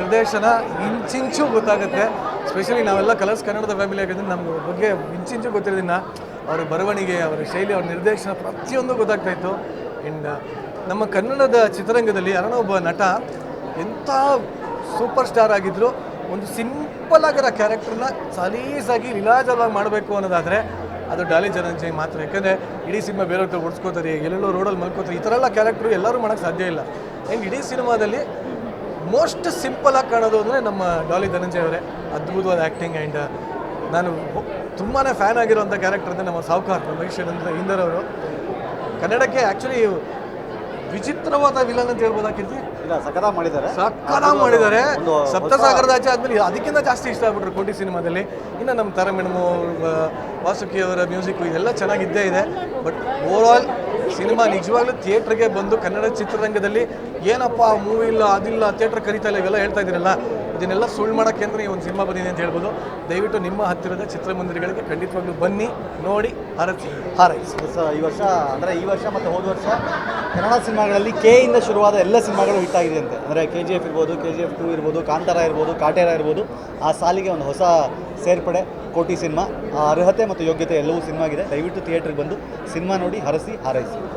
ನಿರ್ದೇಶನ ಇಂಚಿಂಚು ಗೊತ್ತಾಗುತ್ತೆ. ಸ್ಪೆಷಲಿ ನಾವೆಲ್ಲ ಕಲರ್ಸ್ ಕನ್ನಡದ ಫ್ಯಾಮಿಲಿ ಆಗಿದ್ರೆ ನಮ್ಗೆ ಬಗ್ಗೆ ಇಂಚಿಂಚು ಗೊತ್ತಿರೋದಿಲ್ಲ. ಅವರ ಬರವಣಿಗೆ, ಅವರ ಶೈಲಿ, ಅವ್ರ ನಿರ್ದೇಶನ ಪ್ರತಿಯೊಂದು ಗೊತ್ತಾಗ್ತಾ ಇತ್ತು. ಆ್ಯಂಡ್ ನಮ್ಮ ಕನ್ನಡದ ಚಿತ್ರರಂಗದಲ್ಲಿ ಯಾರನ್ನೋ ಒಬ್ಬ ನಟ ಎಂಥ ಸೂಪರ್ ಸ್ಟಾರ್ ಆಗಿದ್ದರು ಒಂದು ಸಿಂಪಲ್ ಆಗಿರೋ ಕ್ಯಾರೆಕ್ಟರ್ನ ಸಲೀಸಾಗಿ ಇಲಾಜವಾಗಿ ಮಾಡಬೇಕು ಅನ್ನೋದಾದರೆ ಅದು ಡಾಲಿ ಜನಂಜಯ್ ಮಾತ್ರ. ಯಾಕಂದರೆ ಇಡೀ ಸಿನಿಮಾ ಬೇರೆಯವ್ರ ಓಡಿಸ್ಕೋತಾರೆ, ಎಲ್ಲೆಲ್ಲೋ ರೋಡಲ್ಲಿ ಮಲ್ಕೋತಾರೆ, ಈ ಥರ ಎಲ್ಲ ಕ್ಯಾರೆಕ್ಟ್ರು ಎಲ್ಲರೂ ಮಾಡೋಕ್ಕೆ ಸಾಧ್ಯ ಇಲ್ಲ. ಆ್ಯಂಡ್ ಇಡೀ ಸಿನಿಮಾದಲ್ಲಿ ಮೋಸ್ಟ್ ಸಿಂಪಲ್ ಆಗಿ ಕಾಣೋದು ಅಂದರೆ ನಮ್ಮ ಡಾಲಿ ಧನಂಜಯ ಅವರೇ. ಅದ್ಭುತವಾದ ಆ್ಯಕ್ಟಿಂಗ್ ಆ್ಯಂಡ್ ನಾನು ತುಂಬಾ ಫ್ಯಾನ್ ಆಗಿರುವಂಥ ಕ್ಯಾರೆಕ್ಟರ್ ಅಂದರೆ ನಮ್ಮ ಸಾವುಕಾರ್ ಮಹೇಶ್ ಅವರು. ಕನ್ನಡಕ್ಕೆ ಆ್ಯಕ್ಚುಲಿ ವಿಚಿತ್ರವಾದ ವಿಲನ್ ಅಂತ ಹೇಳ್ಬೋದಾಕಿರ್ತಿ ಇಲ್ಲ ಸಕದ ಮಾಡಿದ್ದಾರೆ. ಸಕ್ಕದ ಮಾಡಿದ್ದಾರೆ. ಸಪ್ತಸಾಗರದ ಆಚೆ ಆದ್ಮೇಲೆ ಅದಕ್ಕಿಂತ ಜಾಸ್ತಿ ಇಷ್ಟ ಆಗ್ಬಿಟ್ರು ಕೋಟಿ ಸಿನಿಮಾದಲ್ಲಿ. ಇನ್ನು ನಮ್ಮ ತರ ಮೇಡಮ್ ವಾಸುಕಿ ಅವರ ಮ್ಯೂಸಿಕ್ ಇದೆಲ್ಲ ಚೆನ್ನಾಗಿದ್ದೇ ಇದೆ. ಬಟ್ ಓವರ್ ಆಲ್ ಸಿನಿಮಾ ನಿಜವಾಗ್ಲೂ ಥಿಯೇಟ್ರಿಗೆ ಬಂದು ಕನ್ನಡ ಚಿತ್ರರಂಗದಲ್ಲಿ ಏನಪ್ಪ ಮೂವಿ ಇಲ್ಲ, ಅದಿಲ್ಲ, ಥಿಯೇಟ್ರ್ ಕರೀತಾ ಇಲ್ಲ ಇವೆಲ್ಲ ಹೇಳ್ತಾ ಇದ್ದೀರಲ್ಲ ಇದನ್ನೆಲ್ಲ ಸುಳ್ಳು ಮಾಡೋಕ್ಕೆ ಅಂದರೆ ಈ ಒಂದು ಸಿನಿಮಾ ಬಂದಿದೆ ಅಂತ ಹೇಳ್ಬೋದು. ದಯವಿಟ್ಟು ನಿಮ್ಮ ಹತ್ತಿರದ ಚಿತ್ರಮಂದಿರಗಳಿಗೆ ಖಂಡಿತವಾಗ್ಲೂ ಬನ್ನಿ, ನೋಡಿ, ಹಾರೈಸಿ. ಹಾರೈಸಿ. ಈ ವರ್ಷ, ಅಂದರೆ ಈ ವರ್ಷ ಮತ್ತು ಹೋದ ವರ್ಷ ಕನ್ನಡ ಸಿನಿಮಾಗಳಲ್ಲಿ ಕೆ ಇಂದ ಶುರುವಾದ ಎಲ್ಲ ಸಿನಿಮಾಗಳು ಹಿಟ್ ಆಗಿದೆ ಅಂತೆ ಅಂದರೆ ಕೆ ಜಿ ಎಫ್ ಇರ್ಬೋದು ಕೆ ಜಿ ಎಫ್ ಟು ಇರ್ಬೋದು, ಕಾಂತಾರ ಇರ್ಬೋದು, ಕಾಟೇರ ಇರ್ಬೋದು, ಆ ಸಾಲಿಗೆ ಒಂದು ಹೊಸ ಸೇರ್ಪಡೆ, ಕೋಟಿ ಸಿನಿಮಾ. ಆ ಅರ್ಹತೆ ಮತ್ತು ಯೋಗ್ಯತೆ ಎಲ್ಲವೂ ಸಿನಿಮಾಗಿದೆ. ದಯವಿಟ್ಟು ಥಿಯೇಟ್ರಿಗೆ ಬಂದು ಸಿನಿಮಾ ನೋಡಿ, ಹರಸಿ, ಹಾರೈಸಿ.